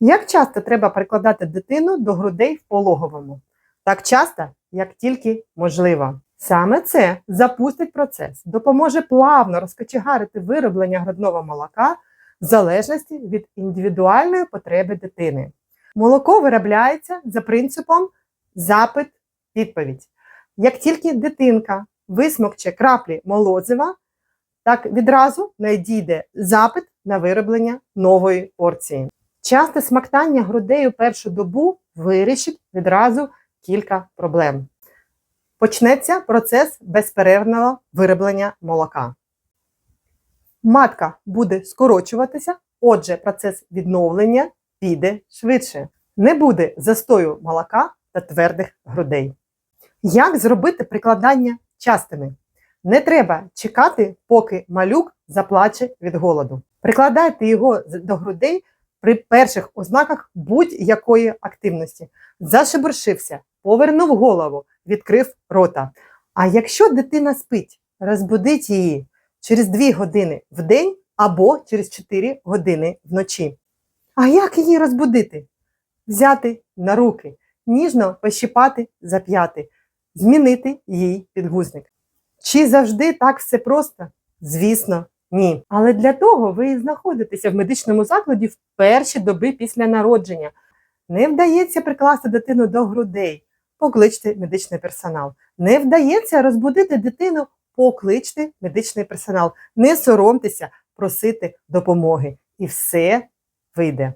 Як часто треба прикладати дитину до грудей в пологовому? Так часто, як тільки можливо. Саме це запустить процес, допоможе плавно розкочегарити вироблення грудного молока в залежності від індивідуальної потреби дитини. Молоко виробляється за принципом запит-відповідь. Як тільки дитинка висмокче краплі молозива, так відразу надійде запит на вироблення нової порції. Часте смактання грудей у першу добу вирішить відразу кілька проблем. Почнеться процес безперервного вироблення молока. Матка буде скорочуватися, отже, процес відновлення піде швидше. Не буде застою молока та твердих грудей. Як зробити прикладання частими? Не треба чекати, поки малюк заплаче від голоду. Прикладайте його до грудей при перших ознаках будь-якої активності. Зашебуршився, повернув голову, відкрив рота. А якщо дитина спить, розбудіть її через 2 години в день або через 4 години вночі. А як її розбудити? Взяти на руки, ніжно пощипати за п'яти, змінити їй підгузник. Чи завжди так все просто? Звісно, ні. Але для того ви знаходитеся в медичному закладі в перші доби після народження. Не вдається прикласти дитину до грудей, покличте медичний персонал. Не вдається розбудити дитину, покличте медичний персонал. Не соромтеся просити допомоги. І все вийде.